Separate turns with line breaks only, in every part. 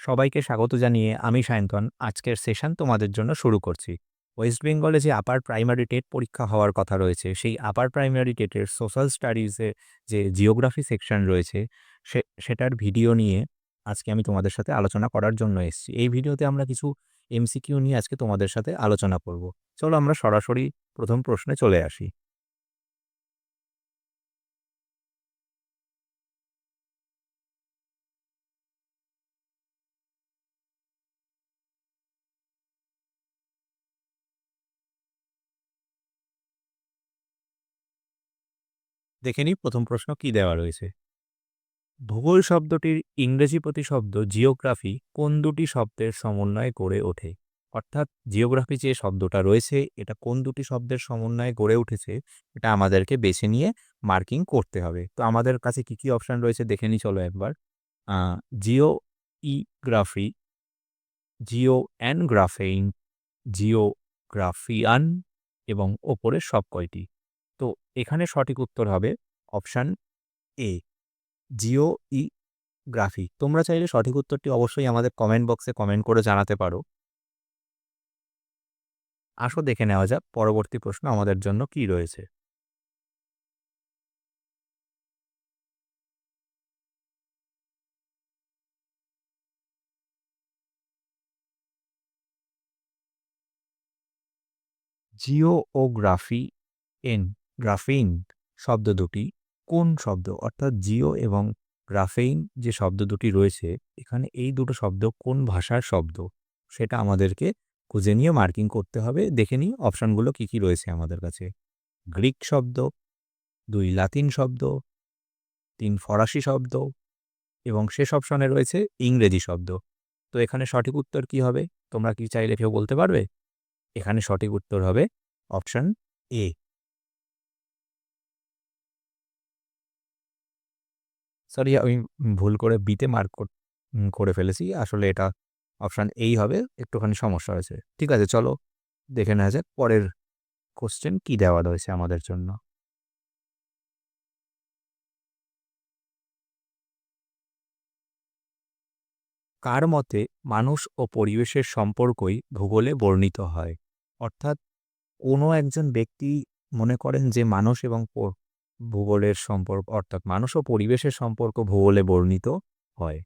সবাইকে স্বাগত জানিয়ে আমি সায়ন্তন। আজকের সেশন তোমাদের জন্য শুরু করছি। ওয়েস্ট বেঙ্গলে যে আপার প্রাইমারি টেট পরীক্ষা হওয়ার কথা রয়েছে, সেই আপার প্রাইমারি টেটের সোশ্যাল স্টাডিজে যে জিওগ্রাফি সেকশন রয়েছে, সে, সেটার ভিডিও নিয়ে আজকে আমি তোমাদের সাথে আলোচনা করার জন্য এসেছি। এই ভিডিওতে আমরা কিছু এমসিকিউ নিয়ে আজকে তোমাদের সাথে আলোচনা করব। চলো আমরা সরাসরি প্রথম প্রশ্নে চলে আসি। দেখে নিই প্রথম প্রশ্ন কি দেওয়া রয়েছে। ভূগোল শব্দটির ইংরেজি প্রতিশব্দ জিওগ্রাফি কোন দুটি শব্দের সমন্বয়ে গড়ে ওঠে? অর্থাৎ জিওগ্রাফি যে শব্দটা রয়েছে, এটা কোন দুটি শব্দের সমন্বয়ে গড়ে উঠেছে, এটা আমাদেরকে বেছে নিয়ে মার্কিং করতে হবে। তো আমাদের কাছে কি কি অপশান রয়েছে দেখে নিই, চলো একবার। জিও ইগ্রাফি জিও অ্যানগ্রাফেইন জিওগ্রাফিয়ান এবং ওপরের সব কয়টি। তো এখানে সঠিক উত্তর হবে অপশান এ, জিও ই গ্রাফি তোমরা চাইলে সঠিক উত্তরটি অবশ্যই আমাদের কমেন্ট বক্সে কমেন্ট করে জানাতে পারো। আসো দেখে নেওয়া যাক পরবর্তী প্রশ্ন আমাদের জন্য কি রয়েছে। জিওগ্রাফি এন গ্রাফিন শব্দ দুটি, কোন শব্দ? অর্থাৎ জিও এবং গ্রাফেইন যে শব্দ দুটি রয়েছে, এখানে এই দুটো শব্দ কোন ভাষার শব্দ? সেটা আমাদেরকে খুঁজে নিয়ে মার্কিং করতে হবে। দেখে নিই অপশানগুলো কী কী রয়েছে আমাদের কাছে। গ্রিক শব্দ, দুই লাতিন শব্দ, তিন ফরাসি শব্দ এবং শেষ অপশনে রয়েছে ইংরেজি শব্দ। তো এখানে সঠিক উত্তর কি হবে? তোমরা কি চাইলে কেউ বলতে পারবে? এখানে সঠিক উত্তর হবে অপশান এ। সরি আমি ভুল করে বিতে মার্ক করে ফেলেছি। আসলে এটা অপশান এই হবে, একটুখানি সমস্যা হয়েছে। ঠিক আছে, চলো দেখে নেওয়া যাক পরের কোশ্চেন কি দেওয়া রয়েছে আমাদের জন্য। কার মতে মানুষ ও পরিবেশের সম্পর্কই ভূগোলে বর্ণিত হয়? অর্থাৎ কোনো একজন ব্যক্তি মনে করেন যে মানুষ এবং ভূগোলের সম্পর্ক, অর্থাৎ মানুষ ও পরিবেশের সম্পর্ক ভূগোলে বর্ণিত হয়।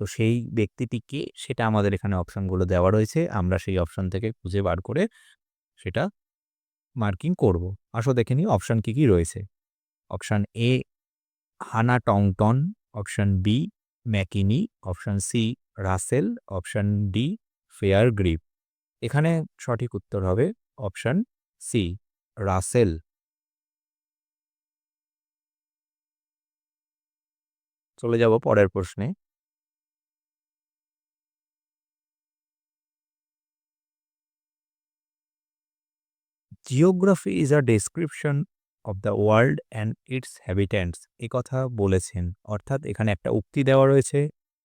তো সেই ব্যক্তিটিকে সেটা আমাদের এখানে অপশানগুলো দেওয়া রয়েছে। আমরা সেই অপশান থেকে খুঁজে বার করে সেটা মার্কিং করব। আসো দেখে নিই অপশান কী কী রয়েছে। Option A Huntington option B, McKinney, option C, Russell, option D Fairgrieve এখানে সঠিক উত্তর হবে অপশান সি, রাসেল। চলে যাব পরের প্রশ্নে। Geography is a description of the world and its inhabitants এ কথা বলেছেন। অর্থাৎ এখানে একটা উক্তি দেওয়া রয়েছে।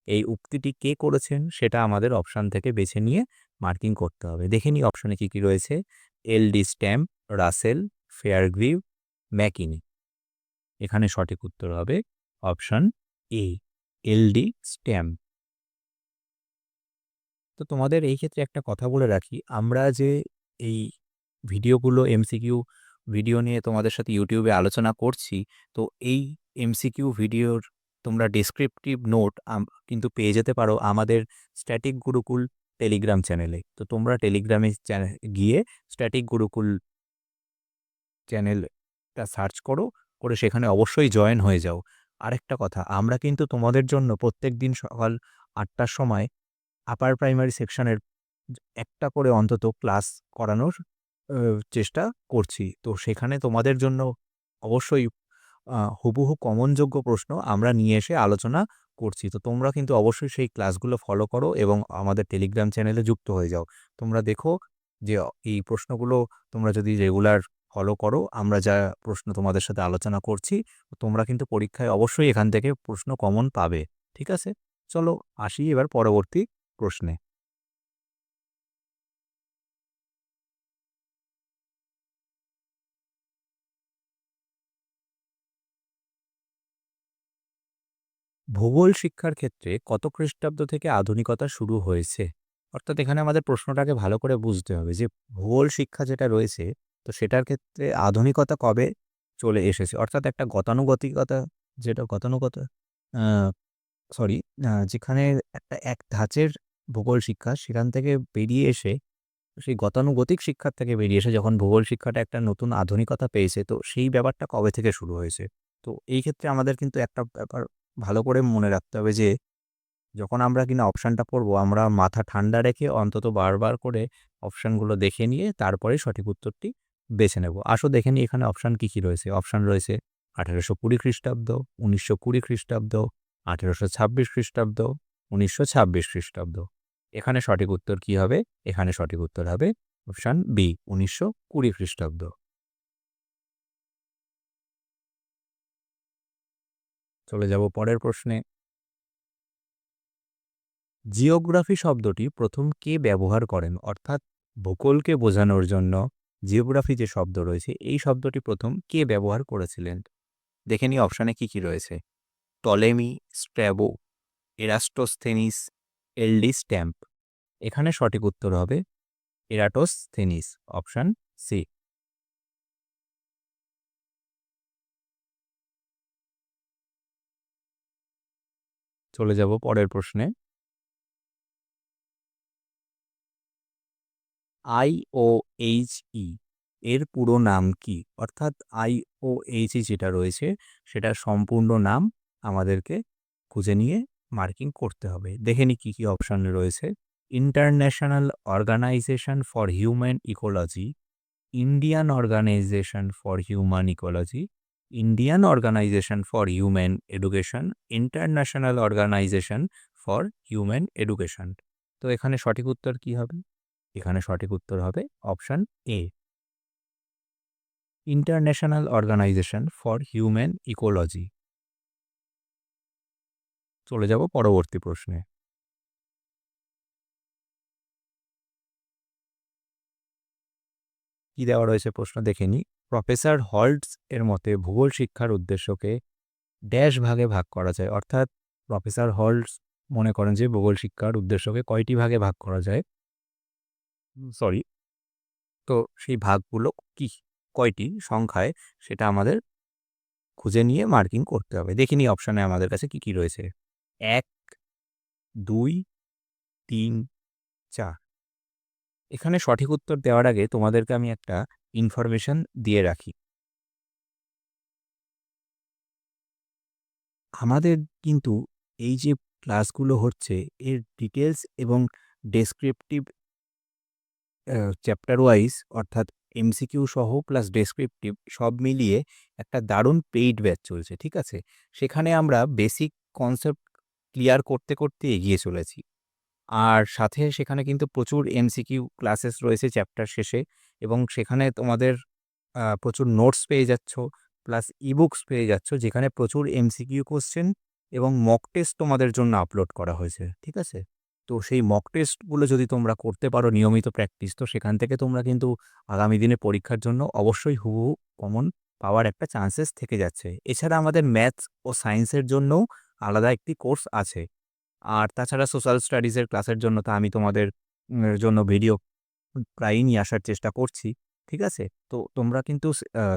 এই উক্তিটি কে করেছেন সেটা আমাদের অপশান থেকে বেছে নিয়ে মার্কিং করতে হবে। দেখে নিই অপশানে কী কী রয়েছে। L D Stamp Russell Fairgrieve McKinney এখানে সঠিক উত্তর হবে অপশান এ এলডি স্ট্যাম্প তো তোমাদের এই ক্ষেত্রে একটা কথা বলে রাখি, আমরা যে এই ভিডিওগুলো এমসিকিউ ভিডিও নিয়ে তোমাদের সাথে ইউটিউবে আলোচনা করছি, তো এই এমসিকিউ ভিডিওর তোমরা ডিসক্রিপটিভ নোট কিন্তু পেয়ে যেতে পারো আমাদের স্ট্যাটিক গুরুকুল টেলিগ্রাম চ্যানেলে তো তোমরা টেলিগ্রামে গিয়ে স্ট্যাটিক গুরুকুল চ্যানেলটা সার্চ করো, করে সেখানে অবশ্যই জয়েন হয়ে যাও। আরেকটা কথা, আমরা কিন্তু তোমাদের জন্য প্রত্যেক দিন সকাল আটটার সময় আপার প্রাইমারি সেকশনের একটা করে অন্তত ক্লাস করানোর চেষ্টা করছি। তো সেখানে তোমাদের জন্য অবশ্যই হুবহু কমনযোগ্য প্রশ্ন আমরা নিয়ে এসে আলোচনা করছি। তো তোমরা কিন্তু অবশ্যই সেই ক্লাসগুলো ফলো করো এবং আমাদের টেলিগ্রাম চ্যানেলে যুক্ত হয়ে যাও। তোমরা দেখো যে এই প্রশ্নগুলো তোমরা যদি রেগুলার ফলো করো। আমরা যা প্রশ্ন তোমাদের সাথে আলোচনা করছি, তোমরা কিন্তু পরীক্ষায় অবশ্যই এখান থেকে প্রশ্ন কমন পাবে। ঠিক আছে? চলো আসি এবার পরবর্তী প্রশ্নে। ভূগোল শিক্ষার ক্ষেত্রে কত খ্রিস্টাব্দ থেকে আধুনিকতা শুরু হয়েছে? অর্থাৎ এখানে আমাদের প্রশ্নটাকে ভালো করে বুঝতে হবে যে ভূগোল শিক্ষা যেটা রয়েছে তো সেটার ক্ষেত্রে আধুনিকতা কবে চলে এসেছে? অর্থাৎ একটা গতানুগতিকতা, যেটা গতানুগতা সরি যেখানে একটা এক ধাঁচের ভূগোল শিক্ষা সেখান থেকে বেরিয়ে এসে, সেই গতানুগতিক শিক্ষার থেকে বেরিয়ে এসে যখন ভূগোল শিক্ষাটা একটা নতুন আধুনিকতা পেয়েছে, তো সেই ব্যাপারটা কবে থেকে শুরু হয়েছে? তো এই ক্ষেত্রে আমাদের কিন্তু একটা ব্যাপার ভালো করে মনে রাখতে হবে যে, যখন আমরা কিনা অপশানটা পড়ব, আমরা মাথা ঠান্ডা রেখে অন্তত বারবার করে অপশানগুলো দেখে নিয়ে তারপরে সঠিক উত্তরটি বেছে নেব। আসো দেখে নিই এখানে অপশান কী কী রয়েছে। অপশান রয়েছে আঠেরোশো কুড়ি খ্রিস্টাব্দ, উনিশশো কুড়ি খ্রিস্টাব্দ, আঠেরোশো ছাব্বিশ খ্রিস্টাব্দ, উনিশশো ছাব্বিশ খ্রিস্টাব্দ। এখানে সঠিক উত্তর কি হবে? এখানে সঠিক উত্তর হবে অপশান বি উনিশশো কুড়ি খ্রিস্টাব্দ। চলে যাব পরের প্রশ্নে। জিওগ্রাফি শব্দটি প্রথম কে ব্যবহার করেন? অর্থাৎ ভূগোলকে বোঝানোর জন্য জিওগ্রাফি যে শব্দ রয়েছে, এই শব্দটি প্রথম কে ব্যবহার করেছিলেন? দেখে নিই অপশানে কী কী রয়েছে। Ptolemy, Strabo, Eratosthenes, L D Stamp. এখানে সঠিক উত্তর হবে এরাটোস্থেনিস, অপশান সি। চলে যাব পরের প্রশ্নে। আই ও এইচ ই এর পুরো নাম কি? অর্থাৎ আই ও এইচ ই যেটা রয়েছে, সেটার সম্পূর্ণ নাম আমাদেরকে খুঁজে নিয়ে মার্কিং করতে হবে। দেখে নি কী কী অপশান রয়েছে। International Organization for Human Ecology, Indian Organization for Human Ecology, Indian Organization for Human Education, International Organization for Human Education. তো এখানে সঠিক উত্তর কি হবে? এখানে সঠিক উত্তর হবে option A. International Organization for Human Ecology. চলে যাব পরবর্তী প্রশ্নে। কি দেওয়া রয়েছে প্রশ্ন দেখে নিই প্রফেসর হল্টস এর মতে ভূগোল শিক্ষার উদ্দেশ্যকে ড্যাশ ভাগে ভাগ করা যায়। অর্থাৎ প্রফেসর হল্টস মনে করেন যে ভূগোল শিক্ষার উদ্দেশ্যকে কয়টি ভাগে ভাগ করা যায়? সরি, তো সেই ভাগগুলো কি, কয়টি সংখ্যায় সেটা আমাদের খুঁজে নিয়ে মার্কিং করতে হবে। দেখিনি অপশানে আমাদের কাছে কি কি রয়েছে। এক, দুই, তিন, চার। এখানে সঠিক উত্তর দেওয়ার আগে তোমাদেরকে আমি একটা ইনফরমেশন দিয়ে রাখি। আমাদের কিন্তু এই যে ক্লাসগুলো হচ্ছে, এর ডিটেলস এবং ডেসক্রিপটিভ চ্যাপ্টার ওয়াইজ অর্থাৎ এমসিকিউ সহ প্লাস ডেসক্রিপটিভ সব মিলিয়ে একটা দারুণ পেইড ব্যাচ চলছে, ঠিক আছে? সেখানে আমরা বেসিক কনসেপ্ট ক্লিয়ার করতে করতে এগিয়ে চলেছি। আর সাথে সেখানে কিন্তু প্রচুর এমসিকিউ ক্লাসেস রয়েছে চ্যাপ্টার শেষে এবং সেখানে তোমাদের প্রচুর নোটস পেয়ে যাচ্ছ, প্লাস ইবুকস পেয়ে যাচ্ছ, যেখানে প্রচুর এমসিকিউ কোশ্চেন এবং মক টেস্ট তোমাদের জন্য আপলোড করা হয়েছে, ঠিক আছে? তো সেই মক টেস্টগুলো যদি তোমরা করতে পারো নিয়মিত প্র্যাকটিস তো সেখান থেকে তোমরা কিন্তু আগামী দিনে পরীক্ষার জন্য অবশ্যই হুবহু কমন পাওয়ার একটা চান্সেস থেকে যাচ্ছে। এছাড়া আমাদের ম্যাথস ও সায়েন্সের জন্যও আলাদা একটি কোর্স আছে। আর তাছাড়া সোশ্যাল স্টাডিজের ক্লাসের জন্য তো আমি তোমাদের জন্য ভিডিও প্রায়ই নিয়ে আসার চেষ্টা করছি, ঠিক আছে? তো তোমরা কিন্তু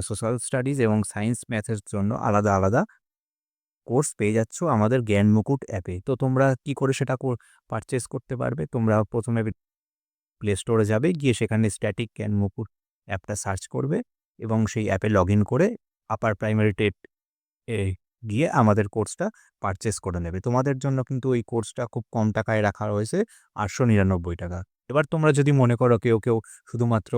সোশ্যাল স্টাডিজ এবং সায়েন্স ম্যাথের জন্য আলাদা আলাদা কোর্স পেয়ে যাচ্ছ আমাদের জ্ঞান মুকুট অ্যাপে। তো তোমরা কি করে সেটা পারচেস করতে পারবে? তোমরা প্রথমে প্লে স্টোরে যাবে, গিয়ে সেখানে স্ট্যাটিক জ্ঞান মুকুট অ্যাপটা সার্চ করবে এবং সেই অ্যাপে লগ করে আপার প্রাইমারি টেট এ গিয়ে আমাদের কোর্সটা পারচেস করে নেবে। তোমাদের জন্য কিন্তু এই কোর্সটা খুব কম টাকায় রাখা রয়েছে আটশো নিরানব্বই টাকা। এবার তোমরা যদি মনে করো কেউ কেউ শুধুমাত্র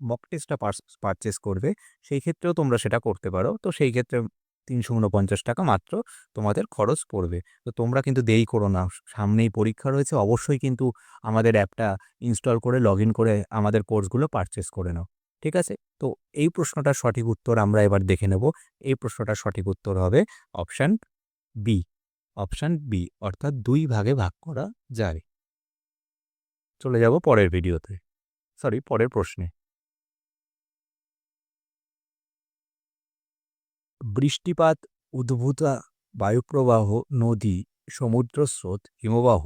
মক টেস্টটা পারচেস করবে, সেই ক্ষেত্রেও তোমরা সেটা করতে পারো। তো সেই ক্ষেত্রে তিনশো উনপঞ্চাশ টাকা মাত্র তোমাদের খরচ পড়বে। তো তোমরা কিন্তু দেরি করো না। সামনেই পরীক্ষা রয়েছে, অবশ্যই কিন্তু আমাদের অ্যাপটা ইনস্টল করে লগ করে আমাদের কোর্সগুলো পারচেস করে নাও। ঠিক আছে? তো এই প্রশ্নটার সঠিক উত্তর আমরা এবার দেখে নেব। এই প্রশ্নটার সঠিক উত্তর হবে অপশান বি অপশান বি অর্থাৎ দুই ভাগে ভাগ করা যায়। চলে যাব পরের ভিডিওতে সরি পরের প্রশ্নে। বৃষ্টিপাত, উদ্ভূতা বায়ুপ্রবাহ, নদী সমুদ্র স্রোত হিমবাহ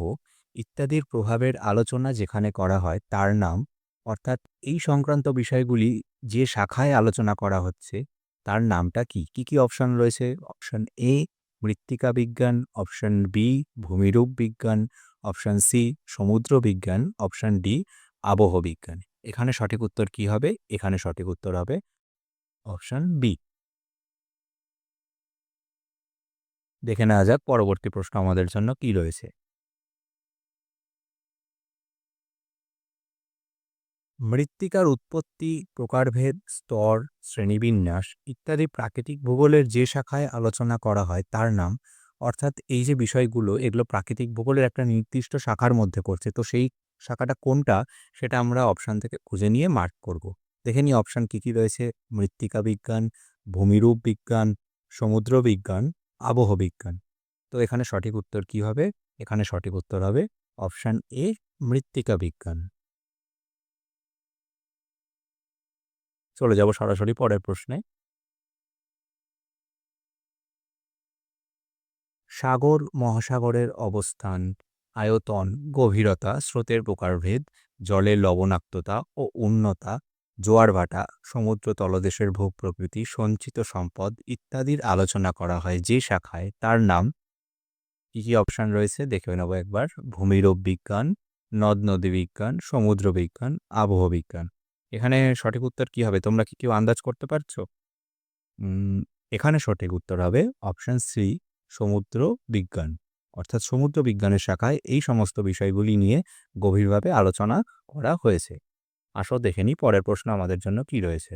ইত্যাদির প্রভাবের আলোচনা যেখানে করা হয় তার নাম। অর্থাৎ এই সংক্রান্ত বিষয়গুলি যে শাখায় আলোচনা করা হচ্ছে তার নামটা কি? কি কি অপশন রয়েছে? অপশন এ, মৃত্তিকা বিজ্ঞান, অপশন বি, ভূমিরূপ বিজ্ঞান, অপশন সি, সমুদ্র বিজ্ঞান, অপশন ডি, আবহ বিজ্ঞান। এখানে সঠিক উত্তর কি হবে? এখানে সঠিক উত্তর হবে অপশন বি। দেখে নেওয়া যাক পরবর্তী প্রশ্ন আমাদের জন্য কি রয়েছে। মৃত্তিকার উৎপত্তি, প্রকারভেদ, স্তর, শ্রেণীবিন্যাস ইত্যাদি প্রাকৃতিক ভূগোলের যে শাখায় আলোচনা করা হয় তার নাম। অর্থাৎ এই যে বিষয়গুলো, এগুলো প্রাকৃতিক ভূগোলের একটা নির্দিষ্ট শাখার মধ্যে পড়ছে। তো সেই শাখাটা কোনটা, সেটা আমরা অপশান থেকে খুঁজে নিয়ে মার্ক করব। দেখে নিই অপশান কী কী রয়েছে। মৃত্তিকা বিজ্ঞান, ভূমিরূপ বিজ্ঞান, সমুদ্র বিজ্ঞান আবহ বিজ্ঞান তো এখানে সঠিক উত্তর কি হবে? এখানে সঠিক উত্তর হবে অপশান এ, মৃত্তিকা বিজ্ঞান। চলে যাব সরাসরি পরের প্রশ্নে। সাগর, মহাসাগরের অবস্থান, আয়তন, গভীরতা, স্রোতের প্রকারভেদ, জলের লবণাক্ততা ও উন্নতা জোয়ার ভাটা, সমুদ্র তলদেশের ভূ প্রকৃতি, সঞ্চিত সম্পদ ইত্যাদির আলোচনা করা হয় যে শাখায়। তার নাম? কী কী অপশান রয়েছে? দেখে নেব একবার। ভূমিরূপ বিজ্ঞান, নদ নদী বিজ্ঞান, সমুদ্র বিজ্ঞান, আবহ বিজ্ঞান। এখানে সঠিক উত্তর কি হবে? তোমরা কি কেউ আন্দাজ করতে পারছ? এখানে সঠিক উত্তর হবে অপশান সি, সমুদ্র বিজ্ঞান। অর্থাৎ সমুদ্র বিজ্ঞানের শাখায় এই সমস্ত বিষয়গুলি নিয়ে গভীরভাবে আলোচনা করা হয়েছে। আসো দেখে নিই পরের প্রশ্ন আমাদের জন্য কি রয়েছে।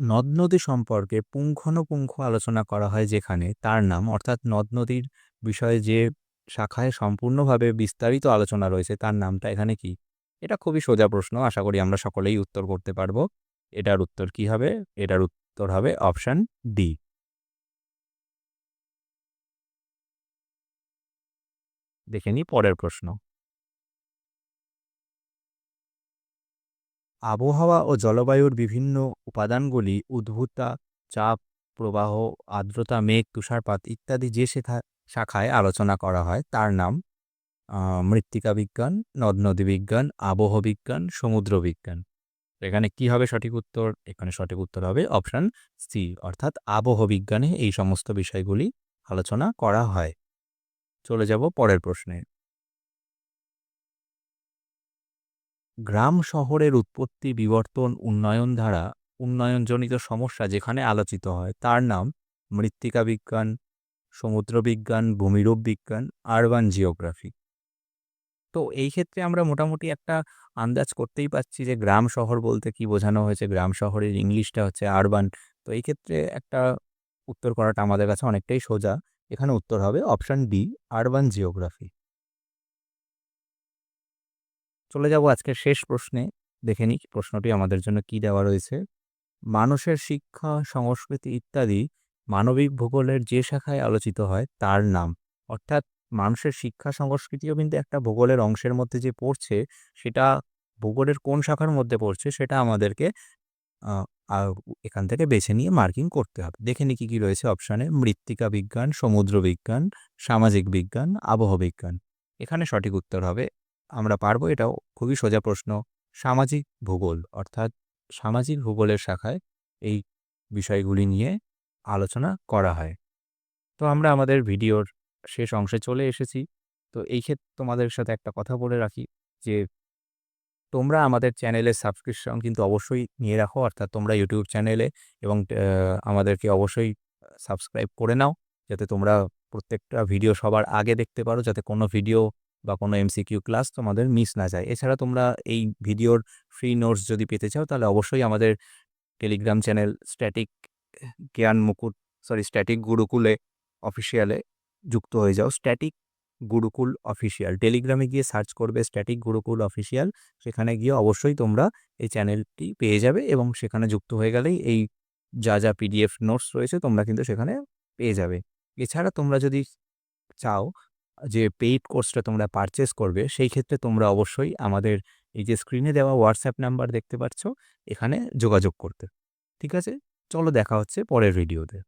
নদ নদী সম্পর্কে পুঙ্খানুপুঙ্খ আলোচনা করা হয় যেখানে তার নাম অর্থাৎ নদ নদীর বিষয়ে যে শাখায় সম্পূর্ণভাবে বিস্তারিত আলোচনা রয়েছে তার নামটা এখানে কি? এটা খুবই সোজা প্রশ্ন, আশা করি আমরা সকলেই উত্তর করতে পারব। এটার উত্তর কি হবে? এটার উত্তর হবে অপশান ডি। দেখে নিই, পরের প্রশ্ন। আবহাওয়া ও জলবায়ুর বিভিন্ন উপাদানগুলি, উদ্ভূতা, চাপ, প্রবাহ, আর্দ্রতা, মেঘ, তুষারপাত ইত্যাদি যে শেখা শাখায় আলোচনা করা হয়, তার নাম মৃত্তিকা বিজ্ঞান, নদ নদী বিজ্ঞান, আবহ বিজ্ঞান, সমুদ্র বিজ্ঞান। এখানে কি হবে সঠিক উত্তর? এখানে সঠিক উত্তর হবে অপশান সি, অর্থাৎ আবহ বিজ্ঞানে এই সমস্ত বিষয়গুলি আলোচনা করা হয়। চলে যাব পরের প্রশ্নে। গ্রাম শহরের উৎপত্তি, বিবর্তন, উন্নয়ন ধারা, উন্নয়নজনিত সমস্যা যেখানে আলোচিত হয়, তার নাম মৃত্তিকা বিজ্ঞান, সমুদ্র বিজ্ঞান, ভূমিরূপ বিজ্ঞান আরবান জিওগ্রাফি তো এই ক্ষেত্রে আমরা মোটামুটি একটা আন্দাজ করতেই পাচ্ছি যে গ্রাম শহর বলতে কি বোঝানো হয়েছে। গ্রাম শহরের ইংলিশটা হচ্ছে আরবান তো এই ক্ষেত্রে একটা উত্তর করাটা আমাদের কাছে অনেকটাই সোজা। এখানে উত্তর হবে অপশান ডি আরবান জিওগ্রাফি চলে যাব আজকের শেষ প্রশ্নে, দেখে নিই প্রশ্নটি আমাদের জন্য কি দেওয়া রয়েছে। মানুষের শিক্ষা, সংস্কৃতি ইত্যাদি মানবিক ভূগোলের যে শাখায় আলোচিত হয় তার নাম। অর্থাৎ মানুষের শিক্ষা, সংস্কৃতিও কিন্তু একটা ভূগোলের অংশের মধ্যে যে পড়ছে, সেটা ভূগোলের কোন শাখার মধ্যে পড়ছে সেটা আমাদেরকে এখান থেকে বেছে নিয়ে মার্কিং করতে হবে। দেখে নি কী কী রয়েছে অপশানে, মৃত্তিকা বিজ্ঞান, সমুদ্র বিজ্ঞান, সামাজিক বিজ্ঞান, আবহ বিজ্ঞান। এখানে সঠিক উত্তর হবে, আমরা পারব এটাও খুবই সোজা প্রশ্ন, সামাজিক ভূগোল। অর্থাৎ সামাজিক ভূগোলের শাখায় এই বিষয়গুলি নিয়ে আলোচনা করা হয়। তো আমরা আমাদের ভিডিওর শেষ অংশে চলে এসেছি। তো এই ক্ষেত্রে তোমাদের সাথে একটা কথা বলে রাখি যে তোমরা আমাদের চ্যানেলের সাবস্ক্রিপশন কিন্তু অবশ্যই নিয়ে রাখো, অর্থাৎ তোমরা ইউটিউব চ্যানেলে এবং আমাদেরকে অবশ্যই সাবস্ক্রাইব করে নাও, যাতে তোমরা প্রত্যেকটা ভিডিও সবার আগে দেখতে পারো, যাতে কোনো ভিডিও বা কোনো এমসিকিউ ক্লাস তোমাদের মিস না যায়। এছাড়া তোমরা এই ভিডিওর ফ্রি নোটস যদি পেতে চাও, তাহলে অবশ্যই আমাদের টেলিগ্রাম চ্যানেল স্ট্যাটিক জ্ঞান মুকুট সরি স্ট্যাটিক গুরুকুলে অফিসিয়ালে যুক্ত হয়ে যাও। স্ট্যাটিক গুরুকুল অফিসিয়াল টেলিগ্রামে গিয়ে সার্চ করবে স্ট্যাটিক গুরুকুল অফিসিয়াল সেখানে গিয়ে অবশ্যই তোমরা এই চ্যানেলটি পেয়ে যাবে এবং সেখানে যুক্ত হয়ে গেলেই এই যা যা পিডিএফ নোটস রয়েছে তোমরা কিন্তু সেখানে পেয়ে যাবে। এছাড়া তোমরা যদি চাও যে পেইড কোর্সটা তোমরা পারচেস করবে, সেই ক্ষেত্রে তোমরা অবশ্যই আমাদের এই যে স্ক্রিনে দেওয়া হোয়াটসঅ্যাপ নাম্বার দেখতে পাচ্ছ এখানে যোগাযোগ করতে। ঠিক আছে? চলো দেখা হচ্ছে পরের ভিডিওতে